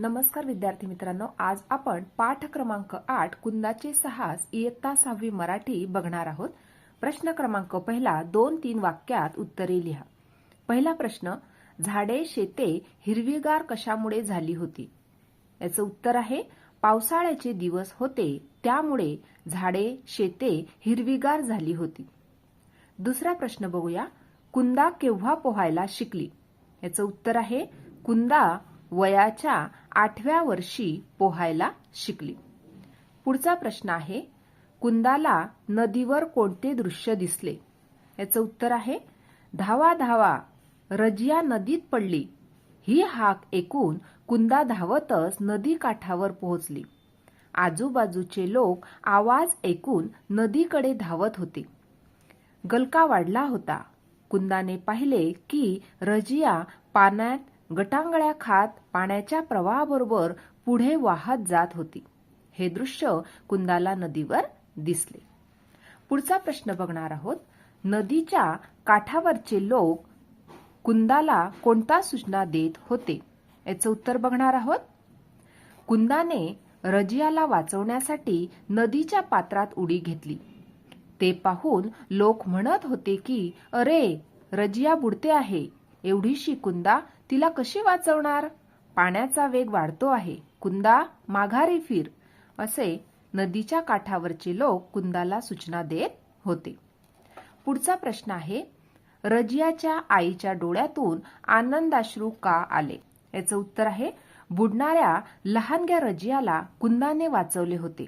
नमस्कार विद्यार्थी मित्रांनो आज आपण पाठ क्रमांक आठ कुंदाचे सहास इयत्ता सहावी मराठी बघणार आहोत. प्रश्न क्रमांक पहिला दोन तीन वाक्यात उत्तरे लिहा. पहिला प्रश्न झाडे शेते हिरवीगार कशामुळे झाली होती? याचं उत्तर आहे पावसाळ्याचे दिवस होते त्यामुळे झाडे शेते हिरवीगार झाली होती. दुसरा प्रश्न बघूया कुंदा केव्हा पोहायला शिकली? याचं उत्तर आहे कुंदा वयाच्या आठव्या वर्षी पोहायला शिकली. पुढचा प्रश्न आहे कुंदाला नदीवर कोणते दृश्य दिसले? याचं उत्तर आहे धावा धावा रजिया नदीत पडली. ही हाक ऐकून कुंदा धावतच नदी काठावर पोहोचली. आजूबाजूचे लोक आवाज ऐकून नदीकडे धावत होते. गलका वाढला होता. कुंदाने पाहिले की रजिया पाण्यात गटांगळ्या खात पाण्याच्या प्रवाहाबरोबर पुढे वाहत जात होती. हे दृश्य कुंदाला नदीवर दिसले. पुढचा प्रश्न बघणार आहोत. नदीच्या काठावरचे लोक कुंदाला कोणता सूचना देत होते? याचं उत्तर बघणार आहोत. कुंदाने रजियाला वाचवण्यासाठी नदीच्या पात्रात उडी घेतली. ते पाहून लोक म्हणत होते की अरे रजिया बुडते आहे. एवढीशी कुंदा तिला कशी वाचवणार? पाण्याचा वेग वाढतो आहे. कुंदा माघारी फिर. असे नदीच्या काठावरचे लोक कुंदाला सूचना देत होते. पुढचा प्रश्न आहे रजियाच्या आईच्या डोळ्यातून आनंदाश्रू का आले? याचं उत्तर आहे बुडणाऱ्या लहानग्या रजियाला कुंदाने वाचवले होते.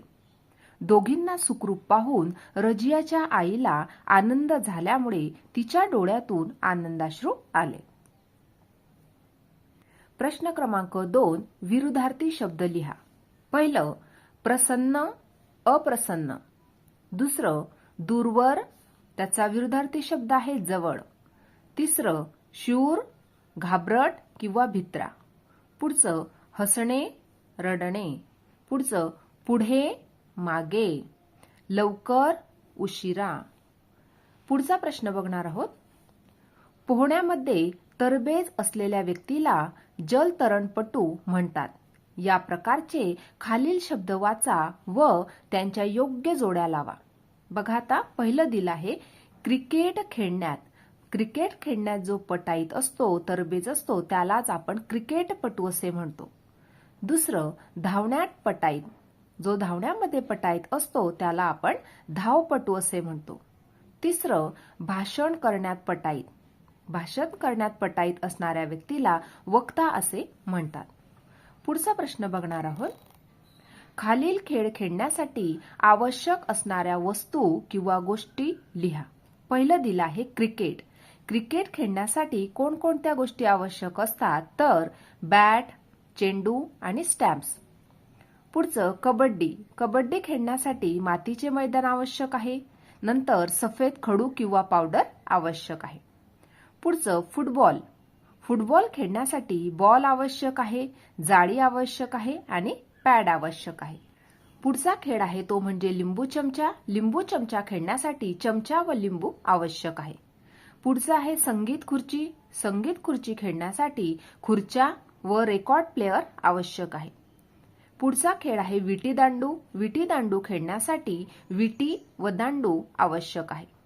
दोघींना सुखरूप पाहून रजियाच्या आईला आनंद झाल्यामुळे तिच्या डोळ्यातून आनंदाश्रू आले. प्रश्न क्रमांक दोन विरुद्धार्थी शब्द लिहा. पहिलं प्रसन्न अप्रसन्न. दुसरं दूरवर त्याचा विरुद्धार्थी शब्द आहे जवळ. तिसरं शूर घाबरट किंवा भित्रा. पुढचं हसणे रडणे. पुढचं पुढे मागे. लवकर उशिरा. पुढचा प्रश्न बघणार आहोत. पोहण्यामध्ये तरबेज असलेल्या व्यक्तीला जलतरणपटू म्हणतात. या प्रकारचे खालील शब्द वाचा व त्यांच्या योग्य जोड्या लावा. बघा आता पहिलं दिलं आहे क्रिकेट खेळण्यात. क्रिकेट खेळण्यात जो पटाईत असतो तरबेज असतो त्यालाच आपण क्रिकेटपटू असे म्हणतो. दुसरं धावण्यात पटाईत. जो धावण्यामध्ये पटाईत असतो त्याला आपण धावपटू असे म्हणतो. तिसरं भाषण करण्यात पटाईत. भाषण करण्यात पटाईत असणाऱ्या व्यक्तीला वक्ता असे म्हणतात. पुढचा प्रश्न बघणार आहोत. खालील खेळ खेळण्यासाठी आवश्यक असणाऱ्या वस्तू किंवा गोष्टी लिहा. पहिलं दिलं आहे क्रिकेट. क्रिकेट खेळण्यासाठी कोणकोणत्या गोष्टी आवश्यक असतात? तर बॅट चेंडू आणि स्टॅम्प्स. पुढचं कबड्डी. कबड्डी खेळण्यासाठी मातीचे मैदान आवश्यक आहे. नंतर सफेद खडू किंवा पावडर आवश्यक आहे. पुढचं फुटबॉल. फुटबॉल खेळण्यासाठी बॉल आवश्यक आहे जाळी आवश्यक आहे आणि पॅड आवश्यक आहे. पुढचा खेळ आहे तो म्हणजे लिंबू चमचा. लिंबू चमचा खेळण्यासाठी चमचा व लिंबू आवश्यक आहे. पुढचा आहे संगीत खुर्ची. संगीत खुर्ची खेळण्यासाठी खुर्च्या व रेकॉर्ड प्लेअर आवश्यक आहे. पुढचा खेळ आहे विटी दांडू. विटी दांडू खेळण्यासाठी विटी व दांडू आवश्यक आहे.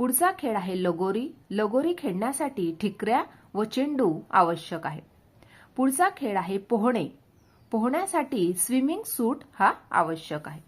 पुढचा खेळ आहे लगोरी. लगोरी खेळण्यासाठी ठिकऱ्या व चेंडू आवश्यक आहे. पुढचा खेळ आहे पोहणे. पोहण्यासाठी स्विमिंग सूट हा आवश्यक आहे.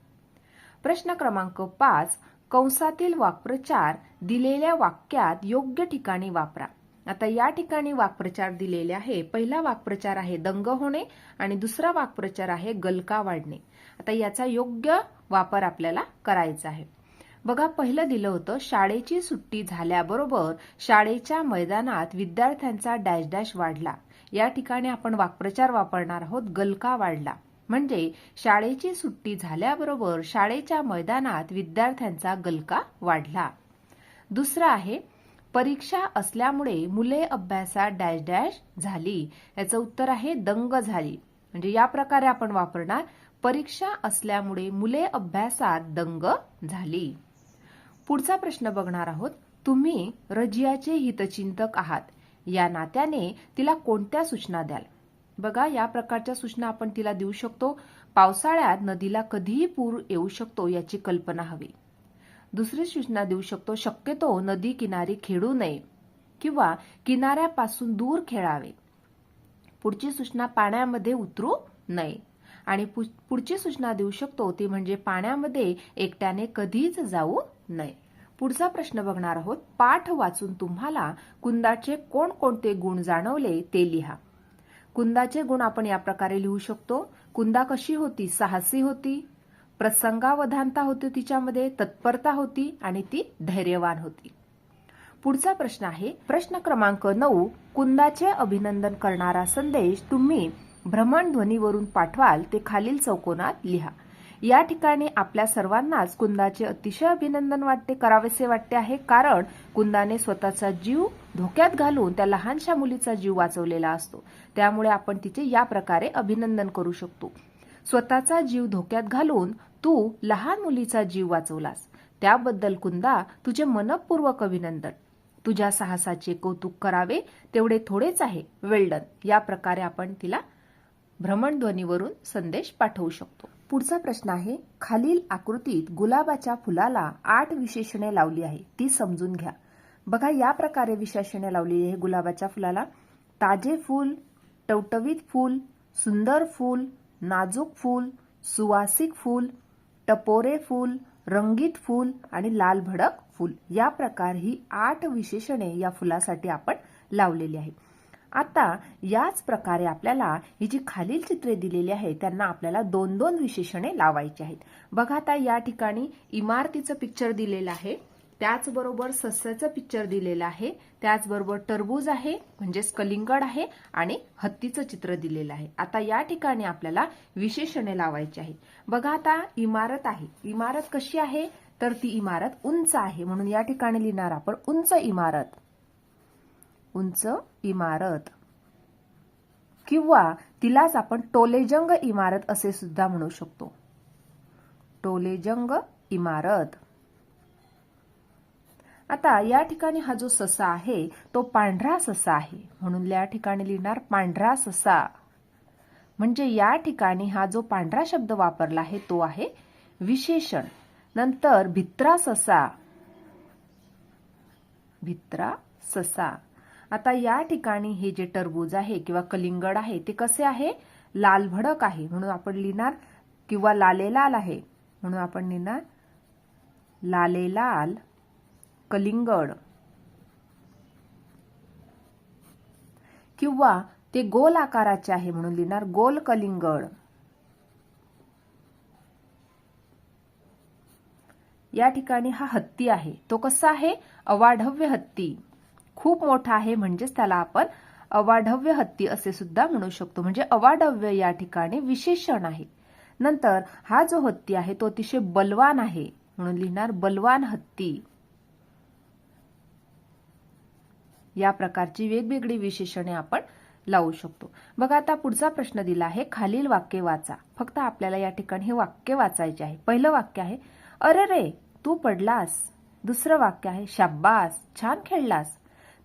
प्रश्न क्रमांक पाच कंसातील वाक्प्रचार दिलेल्या वाक्यात योग्य ठिकाणी वापरा. आता या ठिकाणी वाक्प्रचार दिलेले आहे. पहिला वाक्प्रचार आहे दंग होणे आणि दुसरा वाक्प्रचार आहे गलका वाढणे. आता याचा योग्य वापर आपल्याला करायचा आहे. बघा पहिलं दिलं होतं शाळेची सुट्टी झाल्याबरोबर शाळेच्या मैदानात विद्यार्थ्यांचा डॅश डॅश वाढला. या ठिकाणी आपण वाक्प्रचार वापरणार आहोत गलका वाढला. म्हणजे शाळेची सुट्टी झाल्याबरोबर शाळेच्या मैदानात विद्यार्थ्यांचा गलका वाढला. दुसरं आहे परीक्षा असल्यामुळे मुले अभ्यासात डॅश डॅश झाली. याचं उत्तर आहे दंग झाली. म्हणजे या प्रकारे आपण वापरणार परीक्षा असल्यामुळे मुले अभ्यासात दंग झाली. पुढचा प्रश्न बघणार आहोत. तुम्ही रजियाचे हितचिंतक आहात. या नात्याने तिला कोणत्या सूचना द्याल? बघा या प्रकारच्या सूचना आपण तिला देऊ शकतो. पावसाळ्यात नदीला कधीही पूर येऊ शकतो याची कल्पना हवी. दुसरी सूचना देऊ शकतो शक्यतो नदी किनारी खेळू नये किंवा किनाऱ्यापासून दूर खेळावे. पुढची सूचना पाण्यामध्ये उतरू नये. आणि पु- पुढची सूचना देऊ शकतो ती म्हणजे पाण्यामध्ये एकट्याने कधीच जाऊ नाही. पुढचा प्रश्न बघणार आहोत. पाठ वाचून तुम्हाला कुंदाचे कोणकोणते गुण जाणवले ते लिहा. कुंदाचे गुण आपण या प्रकारे लिहू शकतो. कुंदा कशी होती? साहसी होती. प्रसंगावधानता होती तिच्यामध्ये तत्परता होती आणि ती धैर्यवान होती. पुढचा प्रश्न आहे. प्रश्न क्रमांक नऊ कुंदाचे अभिनंदन करणारा संदेश तुम्ही भ्रमणध्वनीवरून पाठवाल ते खालील चौकोनात लिहा. या ठिकाणी आपल्या सर्वांनाच कुंदाचे अतिशय अभिनंदन वाटते करावेसे वाटते आहे. कारण कुंदाने स्वतःचा जीव धोक्यात घालून त्या लहानशा मुलीचा जीव वाचवलेला असतो. त्यामुळे आपण तिचे या प्रकारे अभिनंदन करू शकतो. स्वतःचा जीव धोक्यात घालून तू लहान मुलीचा जीव वाचवलास. त्याबद्दल कुंदा तुझे मनपूर्वक अभिनंदन. तुझ्या साहसाचे कौतुक करावे तेवढे थोडेच आहे. वेल्डन या प्रकारे आपण तिला भ्रमणध्वनीवरून संदेश पाठवू शकतो. पुढचा प्रश्न आहे खालील आकृतीत गुलाबाच्या फुलाला आठ विशेषणे लावली आहे ती समजून घ्या. बघा या प्रकारे विशेषणे लावलेली आहे गुलाबाच्या फुलाला. ताजे फूल टवटवीत फूल सुंदर फूल नाजूक फूल सुवासिक फूल टपोरे फूल रंगीत फूल आणि लाल भडक फूल. या प्रकार ही आठ विशेषणे या फुलासाठी आपण लावलेली आहेत. आता याच प्रकारे आपल्याला ही जी खालील चित्रे दिलेली आहेत त्यांना आपल्याला दोन दोन विशेषणे लावायची आहेत. बघा आता या ठिकाणी इमारतीचं पिक्चर दिलेलं आहे. त्याचबरोबर सस्याचं पिक्चर दिलेलं आहे. त्याचबरोबर टरबूज आहे म्हणजेच कलिंगड आहे आणि हत्तीचं चित्र दिलेलं आहे. आता या ठिकाणी आपल्याला विशेषणे लावायची आहे बघा आता इमारत आहे. इमारत कशी आहे? तर ती इमारत उंच आहे. म्हणून या ठिकाणी लिहिणार आपण उंच इमारत. उंच इमारत. किंवा तिलाच आपण टोलेजंग इमारत असे सुद्धा म्हणू शकतो. टोलेजंग इमारत. आता या ठिकाणी हा जो ससा आहे तो पांढरा ससा आहे. म्हणून या ठिकाणी लिहिणार पांढरा ससा. म्हणजे या ठिकाणी हा जो पांढरा शब्द वापरला आहे तो आहे विशेषण. नंतर भित्रा ससा. भित्रा ससा. आता या ठिकाणी हे जे टरबूज आहे किंवा कलिंगड आहे ते कसे आहे? लाल भडक आहे म्हणून आपण लिहिणार किंवा लाले लाल आहे म्हणून आपण लिहिणार लाले लाल कलिंगड. किंवा ते गोल आकाराचे आहे म्हणून लिहिणार गोल कलिंगड. या ठिकाणी हा हत्ती आहे. तो कसा आहे? अवाढव्य हत्ती. खूप मोठा आहे म्हणजेच त्याला आपण अवाढव्य हत्ती असे सुद्धा म्हणू शकतो. म्हणजे अवाढव्य या ठिकाणी विशेषण आहे. नंतर हा जो हत्ती आहे तो अतिशय बलवान आहे म्हणून लिहिणार बलवान हत्ती. या प्रकारची वेगवेगळी विशेषणे आपण लावू शकतो. बघा आता पुढचा प्रश्न दिला आहे खालील वाक्य वाचा. फक्त आपल्याला या ठिकाणी हे वाक्य वाचायचे आहे. पहिलं वाक्य आहे अरे रे तू पडलास. दुसरं वाक्य आहे शाब्बास. छान खेळलास.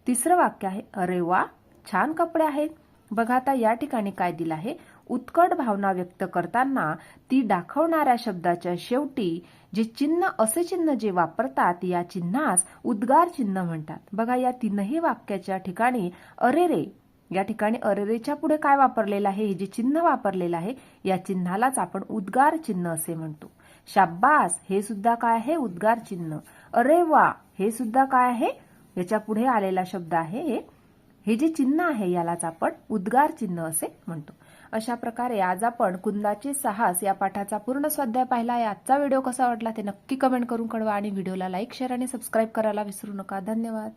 तिसरं वाक्य आहे अरे वा छान कपडे आहेत. बघा आता या ठिकाणी काय दिलं आहे. उत्कट भावना व्यक्त करताना ती दाखवणाऱ्या शब्दाच्या शेवटी जे चिन्ह असे चिन्ह जे वापरतात या चिन्हास उद्गार चिन्ह म्हणतात. बघा या तीनही वाक्याच्या ठिकाणी अरे रे. या ठिकाणी अरेरेच्या पुढे काय वापरलेलं आहे? हे जे चिन्ह वापरलेलं आहे या चिन्हालाच आपण उद्गार चिन्ह असे म्हणतो. शाब्बास हे सुद्धा काय आहे? उद्गार चिन्ह. अरे वा हे सुद्धा काय आहे? याच्यापुढे आलेला शब्द आहे हे. हे जे चिन्ह आहे यालाच आपण उद्गार चिन्ह असे म्हणतो. अशा प्रकारे आज आपण कुंदाचे साहस या पाठाचा पूर्ण स्वाध्याय पाहिला. आहे आजचा व्हिडिओ कसा वाटला ते नक्की कमेंट करून कळवा आणि व्हिडिओला लाईक शेअर आणि सबस्क्राईब करायला विसरू नका. धन्यवाद.